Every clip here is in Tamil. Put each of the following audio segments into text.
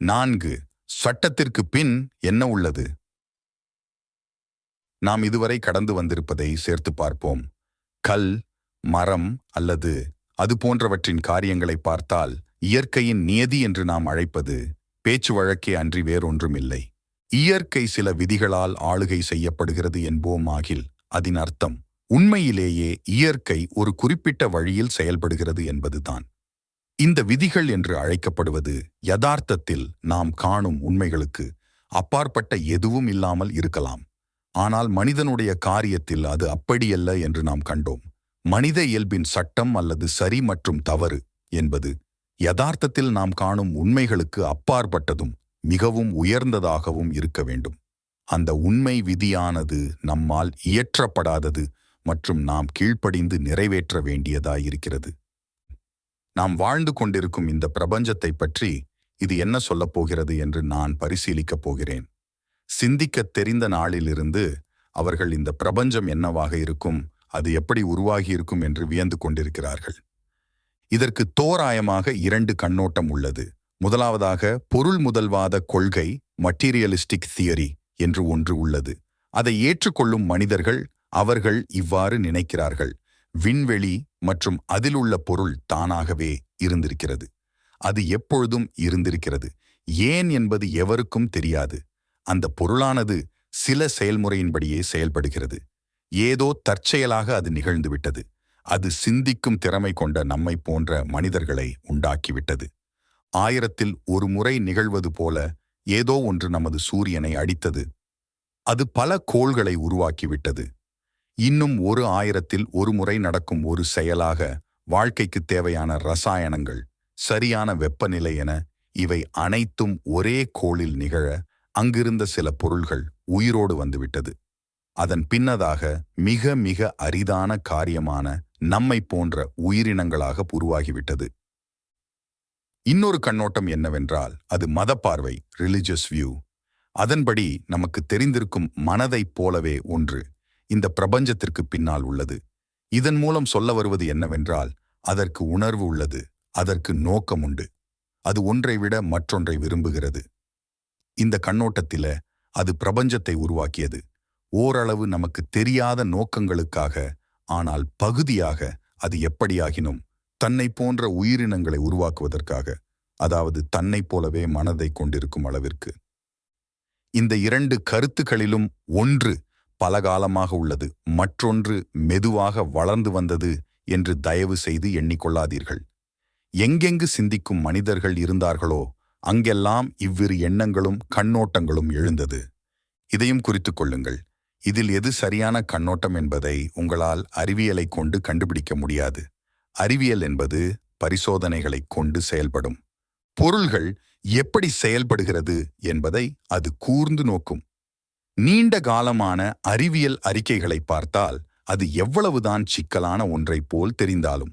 நான்கு சட்டத்திற்கு பின் என்ன உள்ளது? நாம் இதுவரை கடந்து வந்திருப்பதை சேர்த்து பார்ப்போம். கல் மரம் அல்லது அது போன்றவற்றின் காரியங்களை பார்த்தால் இயற்கையின் நியதி என்று நாம் அழைப்பது பேச்சு வழக்கே அன்றி வேறொன்றுமில்லை. இயற்கை சில விதிகளால் ஆளுகை செய்யப்படுகிறது என்போம் ஆகில் அதன் அர்த்தம் உண்மையிலேயே இயற்கை ஒரு குறிப்பிட்ட வழியில் செயல்படுகிறது என்பதுதான். இந்த விதிகள் என்று அழைக்கப்படுவது யதார்த்தத்தில் நாம் காணும் உண்மைகளுக்கு அப்பாற்பட்ட எதுவும் இல்லாமல் இருக்கலாம். ஆனால் மனிதனுடைய காரியத்தில் அது அப்படியல்ல என்று நாம் கண்டோம். மனித இயல்பின் சட்டம் அல்லது சரி மற்றும் தவறு என்பது யதார்த்தத்தில் நாம் காணும் உண்மைகளுக்கு அப்பாற்பட்டதும் மிகவும் உயர்ந்ததாகவும் இருக்க வேண்டும். அந்த உண்மை விதியானது நம்மால் இயற்றப்படாதது மற்றும் நாம் கீழ்ப்படிந்து நிறைவேற்ற வேண்டியதாயிருக்கிறது. நாம் வாழ்ந்து கொண்டிருக்கும் இந்த பிரபஞ்சத்தை பற்றி இது என்ன சொல்லப் போகிறது என்று நான் பரிசீலிக்கப் போகிறேன். சிந்திக்கத் தெரிந்த நாளிலிருந்து அவர்கள் இந்த பிரபஞ்சம் என்னவாக இருக்கும் அது எப்படி உருவாகியிருக்கும் என்று வியந்து கொண்டிருக்கிறார்கள். இதற்கு தோராயமாக இரண்டு கண்ணோட்டம் உள்ளது. முதலாவதாக பொருள் முதல்வாத கொள்கை மட்டீரியலிஸ்டிக் தியரி என்று ஒன்று உள்ளது. அதை ஏற்றுக்கொள்ளும் மனிதர்கள் அவர்கள் இவ்வாறு நினைக்கிறார்கள். விண்வெளி மற்றும் அதில் உள்ள பொருள் தானாகவே இருந்திருக்கிறது. அது எப்பொழுதும் இருந்திருக்கிறது. ஏன் என்பது எவருக்கும் தெரியாது. அந்த பொருளானது சில செயல்முறையின்படியே செயல்படுகிறது. ஏதோ தற்செயலாக அது நிகழ்ந்துவிட்டது. அது சிந்திக்கும் திறமை கொண்ட நம்மை போன்ற மனிதர்களை உண்டாக்கிவிட்டது. ஆயிரத்தில் ஒரு முறை நிகழ்வது போல ஏதோ ஒன்று நமது சூரியனை அடித்தது. அது பல கோள்களை உருவாக்கிவிட்டது. இன்னும் ஒரு ஆயிரத்தில் ஒரு முறை நடக்கும் ஒரு செயலாக வாழ்க்கைக்கு தேவையான ரசாயனங்கள் சரியான வெப்பநிலை என இவை அனைத்தும் ஒரே கோளில் நிகழ அங்கிருந்த சில பொருள்கள் உயிரோடு வந்துவிட்டது. அதன் பின்னதாக மிக மிக அரிதான காரியமான நம்மை போன்ற உயிரினங்களாக உருவாகிவிட்டது. இன்னொரு கண்ணோட்டம் என்னவென்றால் அது மதப்பார்வை ரிலிஜியஸ் வியூ அதன்படி நமக்கு தெரிந்திருக்கும் மனதைப் போலவே ஒன்று இந்த பிரபஞ்சத்திற்கு பின்னால் உள்ளது. இதன் மூலம் சொல்ல வருவது என்னவென்றால் அதற்கு உணர்வு உள்ளது அதற்கு நோக்கம் உண்டு. அது ஒன்றை விட மற்றொன்றை விரும்புகிறது. இந்த கண்ணோட்டத்தில அது பிரபஞ்சத்தை உருவாக்கியது. ஓரளவு நமக்கு தெரியாத நோக்கங்களுக்காக ஆனால் பகுதியாக அது எப்படியாகினும் தன்னை போன்ற உயிரினங்களை உருவாக்குவதற்காக அதாவது தன்னைப் போலவே மனதை கொண்டிருக்கும் அளவிற்கு. இந்த இரண்டு கருத்துக்களிலும் ஒன்று பலகாலமாக உள்ளது. மற்றொன்று மெதுவாக வளர்ந்து வந்தது என்று தயவு செய்து எண்ணிக்கொள்ளாதீர்கள். எங்கெங்கு சிந்திக்கும் மனிதர்கள் இருந்தார்களோ அங்கெல்லாம் இவ்விரு எண்ணங்களும் கண்ணோட்டங்களும் எழுந்தது. இதையும் குறித்துக் கொள்ளுங்கள். இதில் எது சரியான கண்ணோட்டம் என்பதை உங்களால் அறிவியலை கொண்டு கண்டுபிடிக்க முடியாது. அறிவியல் என்பது பரிசோதனைகளை கொண்டு செயல்படும். பொருள்கள் எப்படி செயல்படுகிறது என்பதை அது கூர்ந்து நோக்கும். நீண்ட காலமான அறிவியல் அறிக்கைகளை பார்த்தால் அது எவ்வளவுதான் சிக்கலான ஒன்றைப் போல் தெரிந்தாலும்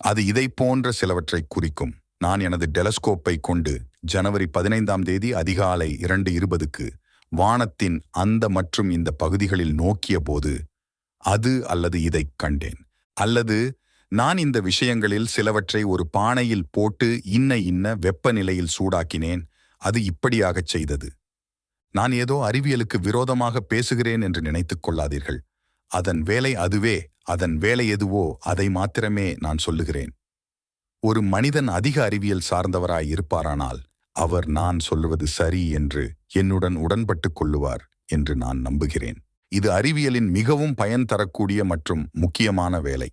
அது இதை போன்ற சிலவற்றை குறிக்கும். நான் எனது டெலஸ்கோப்பை கொண்டு ஜனவரி பதினைந்தாம் தேதி அதிகாலை இரண்டு இருபதுக்கு வானத்தின் அந்த மற்றும் இந்த பகுதிகளில் நோக்கிய போது அது அல்லது இதைக் கண்டேன். அல்லது நான் இந்த விஷயங்களில் சிலவற்றை ஒரு பானையில் போட்டு இன்ன இன்ன வெப்பநிலையில் சூடாக்கினேன் அது இப்படியாகச் செய்தது. நான் ஏதோ அறிவியலுக்கு விரோதமாக பேசுகிறேன் என்று நினைத்துக் கொள்ளாதீர்கள். அதன் வேலை அதுவே அதன் வேலை எதுவோ அதை மாத்திரமே நான் சொல்லுகிறேன். ஒரு மனிதன் அதிக அறிவியல் சார்ந்தவராய் இருப்பாரானால் அவர் நான் சொல்லுவது சரி என்று என்னுடன் உடன்பட்டுக் கொள்ளுவார் என்று நான் நம்புகிறேன். இது அறிவியலின் மிகவும் பயன் தரக்கூடிய மற்றும் முக்கியமான வேலை.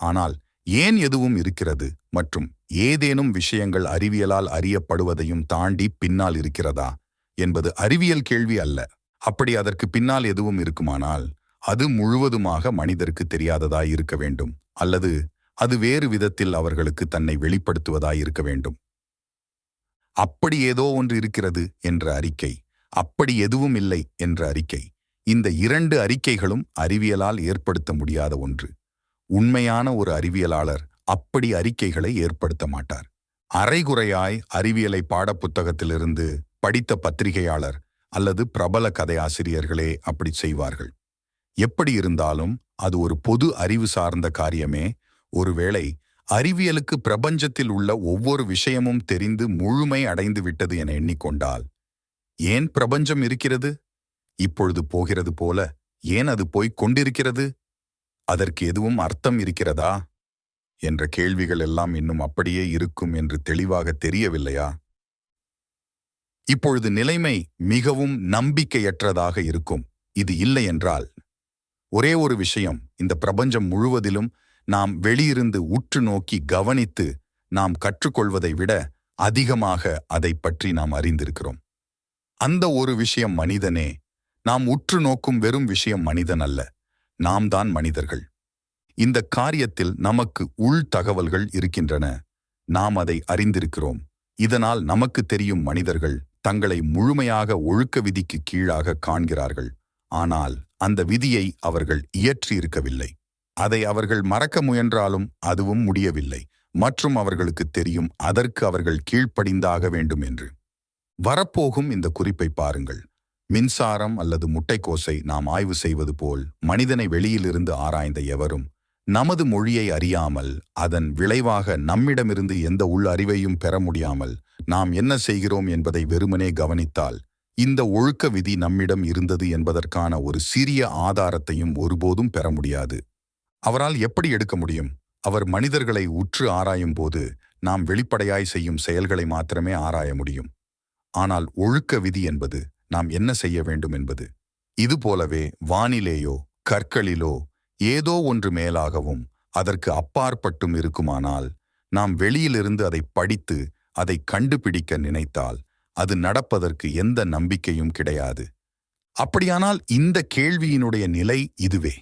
ஆனால் ஏன் எதுவும் இருக்கிறது மற்றும் ஏதேனும் விஷயங்கள் அறிவியலால் அறியப்படுவதையும் தாண்டி பின்னால் இருக்கிறதா? என்பது அறிவியல் கேள்வி அல்ல. அப்படி அதற்கு பின்னால் எதுவும் இருக்குமானால் அது முழுவதுமாக மனிதருக்கு தெரியாததாய் இருக்க வேண்டும் அல்லது அது வேறு விதத்தில் அவர்களுக்கு தன்னை வெளிப்படுத்துவதாய் இருக்க வேண்டும். அப்படி ஏதோ ஒன்று இருக்கிறது என்ற அறிக்கை அப்படி எதுவும் இல்லை என்ற அறிக்கை இந்த இரண்டு அறிக்கைகளும் அறிவியலால் ஏற்படுத்த முடியாத ஒன்று. உண்மையான ஒரு அறிவியலாளர் அப்படி அறிக்கைகளை ஏற்படுத்த மாட்டார். அரைகுறையாய் அறிவியலை பாடப்புத்தகத்திலிருந்து படித்த பத்திரிகையாளர் அல்லது பிரபல கதையாசிரியர்களே அப்படி செய்வார்கள். எப்படி இருந்தாலும் அது ஒரு பொது அறிவு சார்ந்த காரியமே. ஒருவேளை அறிவியலுக்கு பிரபஞ்சத்தில் உள்ள ஒவ்வொரு விஷயமும் தெரிந்து முழுமை அடைந்து விட்டது என எண்ணிக்கொண்டால் ஏன் பிரபஞ்சம் இருக்கிறது? இப்பொழுது போகிறது போல ஏன் அது போய்க் கொண்டிருக்கிறது? அதற்கு எதுவும் அர்த்தம் இருக்கிறதா? என்ற கேள்விகள் எல்லாம் இன்னும் அப்படியே இருக்கும் என்று தெளிவாக தெரியவில்லையா? இப்பொழுது நிலைமை மிகவும் நம்பிக்கையற்றதாக இருக்கும். இது இல்லை என்றால் ஒரே ஒரு விஷயம் இந்த பிரபஞ்சம் முழுவதிலும் நாம் வெளியிருந்து உற்று நோக்கி கவனித்து நாம் கற்றுக்கொள்வதை விட அதிகமாக அதை பற்றி நாம் அறிந்திருக்கிறோம். அந்த ஒரு விஷயம் மனிதனே நாம் உற்று நோக்கும் வெறும் விஷயம் மனிதன் அல்ல நாம் தான் மனிதர்கள். இந்த காரியத்தில் நமக்கு உள் தகவல்கள் இருக்கின்றன நாம் அதை அறிந்திருக்கிறோம். இதனால் நமக்கு தெரியும் மனிதர்கள் தங்களை முழுமையாக ஒழுக்க விதிக்கு கீழாக காண்கிறார்கள். ஆனால் அந்த விதியை அவர்கள் இயற்றியிருக்கவில்லை. அதை அவர்கள் மறக்க முயன்றாலும் அதுவும் முடியவில்லை. மற்றும் அவர்களுக்கு தெரியும் அதற்கு அவர்கள் கீழ்ப்படிந்தாக வேண்டும் என்று. வரப்போகும் இந்த குறிப்பை பாருங்கள். மின்சாரம் அல்லது முட்டைக்கோசை நாம் ஆய்வு செய்வது போல் மனிதனை வெளியிலிருந்து ஆராய்ந்த எவரும் நமது மொழியை அறியாமல் அதன் விளைவாக நம்மிடமிருந்து எந்த உள் அறிவையும் பெற முடியாமல் நாம் என்ன செய்கிறோம் என்பதை வெறுமனே கவனித்தால் இந்த ஒழுக்க விதி நம்மிடம் இருந்தது என்பதற்கான ஒரு சிறிய ஆதாரத்தையும் ஒருபோதும் பெற முடியாது. அவரால் எப்படி எடுக்க முடியும்? அவர் மனிதர்களை உற்று ஆராயும் போது நாம் வெளிப்படையாய் செய்யும் செயல்களை மாத்திரமே ஆராய முடியும். ஆனால் ஒழுக்க விதி என்பது நாம் என்ன செய்ய வேண்டும் என்பது? இது போலவே வானிலேயோ கற்களிலோ ஏதோ ஒன்று மேலாகவும் அதற்கு அப்பாற்பட்டும் இருக்குமானால் நாம் வெளியிலிருந்து அதை படித்து அதை கண்டுபிடிக்க நினைத்தால் அது நடப்பதற்கு எந்த நம்பிக்கையும் கிடையாது. அப்படியானால் இந்த கேள்வியினுடைய நிலை இதுவே.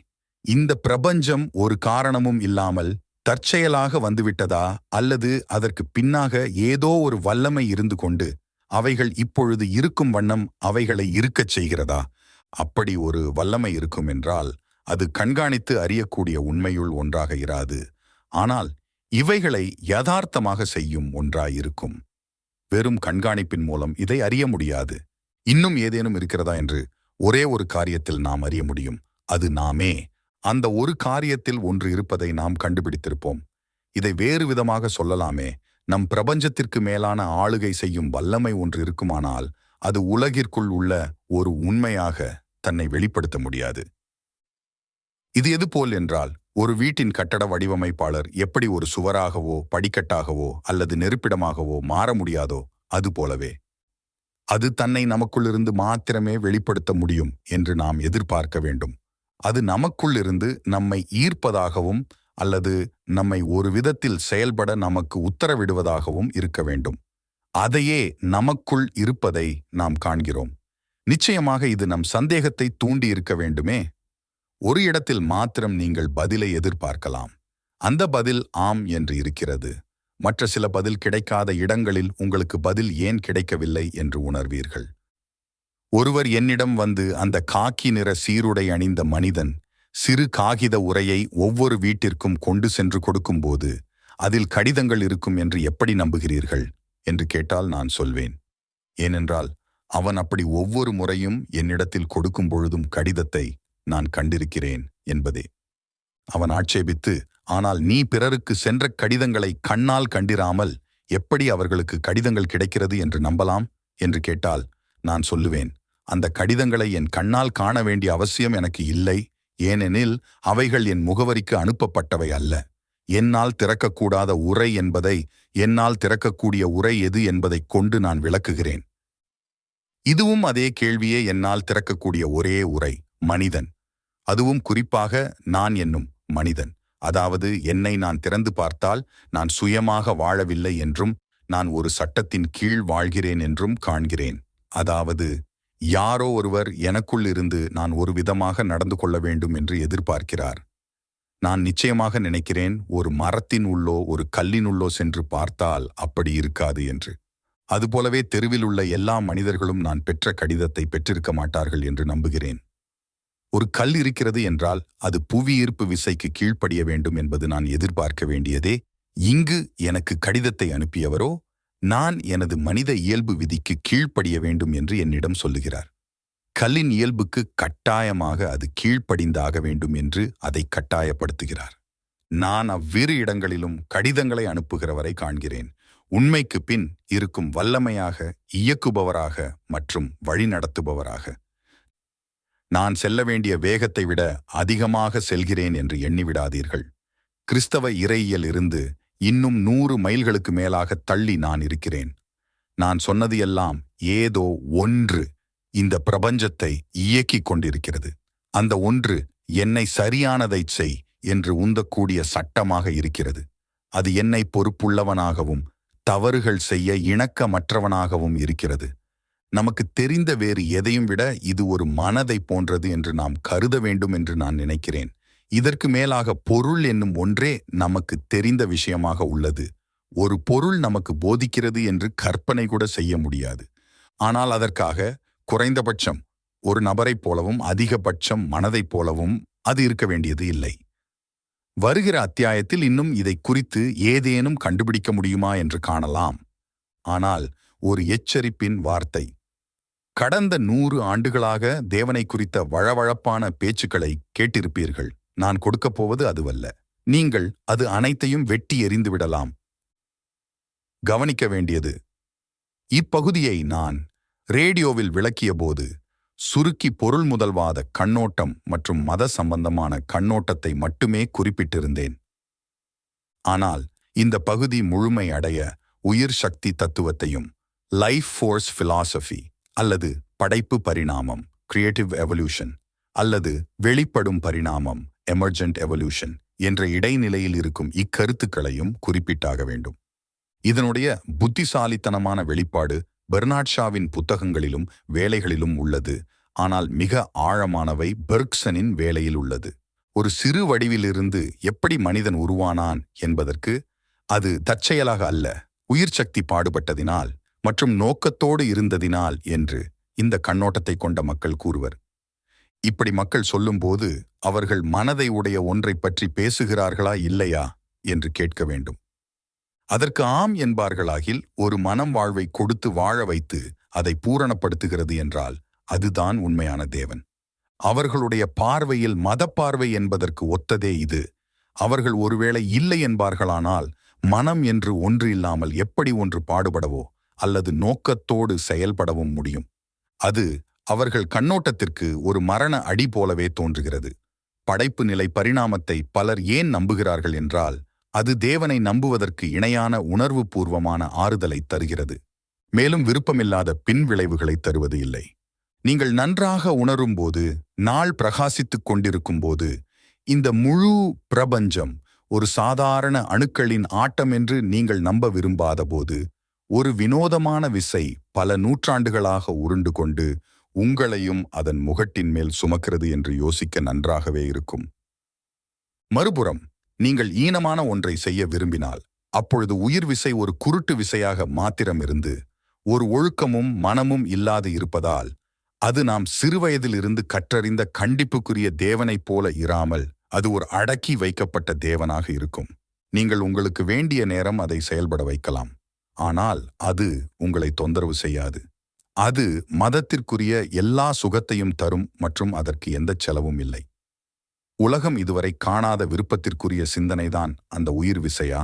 இந்த பிரபஞ்சம் ஒரு காரணமும் இல்லாமல் தற்செயலாக வந்துவிட்டதா அல்லது அதற்கு பின்னாக ஏதோ ஒரு வல்லமை இருந்து கொண்டு அவைகள் இப்பொழுது இருக்கும் வண்ணம் அவைகளை இருக்கச் செய்கிறதா? அப்படி ஒரு வல்லமை இருக்கும் என்றால் அது கண்காணித்து அறியக்கூடிய உண்மையுள் ஒன்றாக இராது. ஆனால் இவைகளை யதார்த்தமாக செய்யும் ஒன்றாயிருக்கும். வெறும் கண்காணிப்பின் மூலம் இதை அறிய முடியாது. இன்னும் ஏதேனும் இருக்கிறதா என்று ஒரே ஒரு காரியத்தில் நாம் அறிய முடியும். அது நாமே. அந்த ஒரு காரியத்தில் ஒன்று இருப்பதை நாம் கண்டுபிடித்திருப்போம். இதை வேறு விதமாக சொல்லலாமே. நம் பிரபஞ்சத்திற்கு மேலான ஆளுகை செய்யும் வல்லமை ஒன்று இருக்குமானால் அது உலகிற்குள் உள்ள ஒரு உண்மையாக தன்னை வெளிப்படுத்த முடியாது. இது எது போல் என்றால் ஒரு வீட்டின் கட்டட வடிவமைப்பாளர் எப்படி ஒரு சுவராகவோ படிக்கட்டாகவோ அல்லது நெருப்பிடமாகவோ மாற முடியாதோ அது போலவே. அது தன்னை நமக்குள்ளிருந்து மாத்திரமே வெளிப்படுத்த முடியும் என்று நாம் எதிர்பார்க்க வேண்டும். அது நமக்குள்ளிருந்து நம்மை ஈர்ப்பதாகவும் அல்லது நம்மை ஒரு விதத்தில் செயல்பட நமக்கு உத்தரவிடுவதாகவும் இருக்க வேண்டும். அதையே நமக்குள் இருப்பதை நாம் காண்கிறோம். நிச்சயமாக இது நம் சந்தேகத்தை தூண்டி இருக்க வேண்டுமே. ஒரு இடத்தில் மாத்திரம் நீங்கள் பதிலை எதிர்பார்க்கலாம். அந்த பதில் ஆம் என்று இருக்கிறது. மற்ற சில பதில் கிடைக்காத இடங்களில் உங்களுக்கு பதில் ஏன் கிடைக்கவில்லை என்று உணர்வீர்கள். ஒருவர் என்னிடம் வந்து அந்த காக்கி நிற சீருடை அணிந்த மனிதன் சிறு காகித உரையை ஒவ்வொரு வீட்டிற்கும் கொண்டு சென்று கொடுக்கும்போது அதில் கடிதங்கள் இருக்கும் என்று எப்படி நம்புகிறீர்கள்? என்று கேட்டால் நான் சொல்வேன். ஏனென்றால் அவன் அப்படி ஒவ்வொரு முறையும் என்னிடத்தில் கொடுக்கும் பொழுதும் கடிதத்தை நான் கண்டிருக்கிறேன் என்பதே. அவன் ஆட்சேபித்து ஆனால் நீ பிறருக்கு சென்ற கடிதங்களை கண்ணால் கண்டிராமல் எப்படி அவர்களுக்கு கடிதங்கள் கிடைக்கிறது என்று நம்பலாம்? என்று கேட்டால் நான் சொல்லுவேன் அந்த கடிதங்களை என் கண்ணால் காண வேண்டிய அவசியம் எனக்கு இல்லை. ஏனெனில் அவைகள் என் முகவரிக்கு அனுப்பப்பட்டவை அல்ல. என்னால் திறக்கக்கூடாத உரை என்பதை என்னால் திறக்கக்கூடிய உரை எது என்பதைக் கொண்டு நான் விளக்குகிறேன். இதுவும் அதே கேள்வியே என்னால் திறக்கக்கூடிய ஒரே உரை மனிதன். அதுவும் குறிப்பாக நான் என்னும் மனிதன். அதாவது என்னை நான் திறந்து பார்த்தால் நான் சுயமாக வாழவில்லை என்றும் நான் ஒரு சட்டத்தின் கீழ் வாழ்கிறேன் என்றும் காண்கிறேன். அதாவது யாரோ ஒருவர் எனக்குள் இருந்து நான் ஒரு விதமாக நடந்து கொள்ள வேண்டும் என்று எதிர்பார்க்கிறார். நான் நிச்சயமாக நினைக்கிறேன் ஒரு மரத்தின் உள்ளோ ஒரு கல்லினுள்ளோ சென்று பார்த்தால் அப்படி இருக்காது என்று. அதுபோலவே தெருவில் உள்ள எல்லா மனிதர்களும் நான் பெற்ற கடிதத்தை பெற்றிருக்க மாட்டார்கள் என்று நம்புகிறேன். ஒரு கல் இருக்கிறது என்றால் அது புவியீர்ப்பு விசைக்கு கீழ்ப்படிய வேண்டும் என்பது நான் எதிர்பார்க்க வேண்டியதே. இங்கு எனக்கு கடிதத்தை அனுப்பியவரோ நான் எனது மனித இயல்பு விதிக்கு கீழ்ப்படிய வேண்டும் என்று என்னிடம் சொல்லுகிறார். கல்லின் இயல்புக்கு கட்டாயமாக அது கீழ்ப்படிந்தாக வேண்டும் என்று அதை கட்டாயப்படுத்துகிறார். நான் அவ்விரு இடங்களிலும் கடிதங்களை அனுப்புகிறவரை காண்கிறேன். உண்மைக்கு பின் இருக்கும் வல்லமையாக இயக்குபவராக மற்றும் வழிநடத்துபவராக. நான் செல்ல வேண்டிய வேகத்தை விட அதிகமாக செல்கிறேன் என்று எண்ணிவிடாதீர்கள். கிறிஸ்தவ இறையியல் இருந்து இன்னும் நூறு மைல்களுக்கு மேலாக தள்ளி நான் இருக்கிறேன். நான் சொன்னது எல்லாம் ஏதோ ஒன்று இந்த பிரபஞ்சத்தை இயக்கிக் கொண்டிருக்கிறது. அந்த ஒன்று என்னை சரியானதைச் செய் என்று உந்தக்கூடிய சட்டமாக இருக்கிறது. அது என்னை பொறுப்புள்ளவனாகவும் தவறுகள் செய்ய இணக்கமற்றவனாகவும் இருக்கிறது. நமக்கு தெரிந்த வேறு எதையும் விட இது ஒரு மனதை போன்றது என்று நாம் கருத வேண்டும் என்று நான் நினைக்கிறேன். இதற்கு மேலாக பொருள் என்னும் ஒன்றே நமக்கு தெரிந்த விஷயமாக உள்ளது. ஒரு பொருள் நமக்கு போதிக்கிறது என்று கற்பனை கூட செய்ய முடியாது. ஆனால் அதற்காக குறைந்தபட்சம் ஒரு நபரைப் போலவும் அதிகபட்சம் மனதைப் போலவும் அது இருக்க வேண்டியது இல்லை. வருகிற அத்தியாயத்தில் இன்னும் இதை குறித்து ஏதேனும் கண்டுபிடிக்க முடியுமா என்று காணலாம். ஆனால் ஒரு எச்சரிப்பின் வார்த்தை கடந்த நூறு ஆண்டுகளாக தேவனை குறித்த வழவழப்பான பேச்சுக்களை கேட்டிருப்பீர்கள். நான் கொடுக்கப் போவது அதுவல்ல. நீங்கள் அது அனைத்தையும் வெட்டி எறிந்து விடலாம். கவனிக்க வேண்டியது. இப்பகுதியை நான் ரேடியோவில் விளக்கியபோது சுருக்கி பொருள் முதல்வாத கண்ணோட்டம் மற்றும் மத சம்பந்தமான கண்ணோட்டத்தை மட்டுமே குறிப்பிட்டிருந்தேன். ஆனால் இந்த பகுதி முழுமை அடைய உயிர் சக்தி தத்துவத்தையும் லைஃப் ஃபோர்ஸ் ஃபிலாசபி அல்லது படைப்பு பரிணாமம் கிரியேட்டிவ் எவல்யூஷன் அல்லது வெளிப்படும் பரிணாமம் எமர்ஜென்ட் எவல்யூஷன் என்ற இடைநிலையில் இருக்கும் இக்கருத்துக்களையும் குறிப்பிட்டாக வேண்டும். இதனுடைய புத்திசாலித்தனமான வெளிப்பாடு பெர்னாட் ஷாவின் புத்தகங்களிலும் வேலைகளிலும் உள்ளது. ஆனால் மிக ஆழமானவை பெர்க்சனின் வேலையில் உள்ளது. ஒரு சிறு வடிவிலிருந்து எப்படி மனிதன் உருவானான் என்பதற்கு அது தற்செயலாக அல்ல உயிர் சக்தி பாடுபட்டதினால் மற்றும் நோக்கத்தோடு இருந்ததினால் என்று இந்த கண்ணோட்டத்தை கொண்ட மக்கள் கூறுவர். இப்படி மக்கள் சொல்லும்போது அவர்கள் மனதை உடைய ஒன்றைப் பற்றி பேசுகிறார்களா இல்லையா என்று கேட்க வேண்டும். அதற்கு ஆம் என்பார்களாகில் ஒரு மனம் வாழ்வை கொடுத்து வாழ வைத்து அதை பூரணப்படுத்துகிறது என்றால் அதுதான் உண்மையான தேவன். அவர்களுடைய பார்வையில் மதப்பார்வை என்பதற்கு ஒத்ததே இது. அவர்கள் ஒருவேளை இல்லை என்பார்களானால் மனம் என்று ஒன்று இல்லாமல் எப்படி ஒன்று பாடுபடவோ அல்லது நோக்கத்தோடு செயல்படவும் முடியும். அது அவர்கள் கண்ணோட்டத்திற்கு ஒரு மரண அடி போலவே தோன்றுகிறது. படைப்பு நிலை பரிணாமத்தை பலர் ஏன் நம்புகிறார்கள் என்றால் அது தேவனை நம்புவதற்கு இணையான உணர்வு பூர்வமான ஆறுதலை தருகிறது. மேலும் விருப்பமில்லாத பின் விளைவுகளை தருவது இல்லை. நீங்கள் நன்றாக உணரும்போது நாள் பிரகாசித்துக் கொண்டிருக்கும்போது இந்த முழு பிரபஞ்சம் ஒரு சாதாரண அணுக்களின் ஆட்டம் என்று நீங்கள் நம்ப விரும்பாத போது ஒரு வினோதமான விசை பல நூற்றாண்டுகளாக உருண்டு கொண்டு உங்களையும் அதன் முகட்டின் மேல் சுமக்கிறது என்று யோசிக்க நன்றாகவே இருக்கும். மறுபுறம் நீங்கள் ஈனமான ஒன்றை செய்ய விரும்பினால் அப்பொழுது உயிர் விசை ஒரு குருட்டு விசையாக மாத்திரம் இருந்து ஒரு ஒழுக்கமும் மனமும் இல்லாது இருப்பதால் அது நாம் சிறுவயதிலிருந்து கற்றறிந்த கண்டிப்புக்குரிய தேவனைப் போல இராமல் அது ஒரு அடக்கி வைக்கப்பட்ட தேவனாக இருக்கும். நீங்கள் உங்களுக்கு வேண்டிய நேரம் அதை செயல்பட வைக்கலாம். ஆனால் அது உங்களை தொந்தரவு செய்யாது. அது மதத்திற்குரிய எல்லா சுகத்தையும் தரும் மற்றும் அதற்கு எந்த செலவும் இல்லை. உலகம் இதுவரை காணாத விருப்பத்திற்குரிய சிந்தனைதான் அந்த உயிர் விசையா?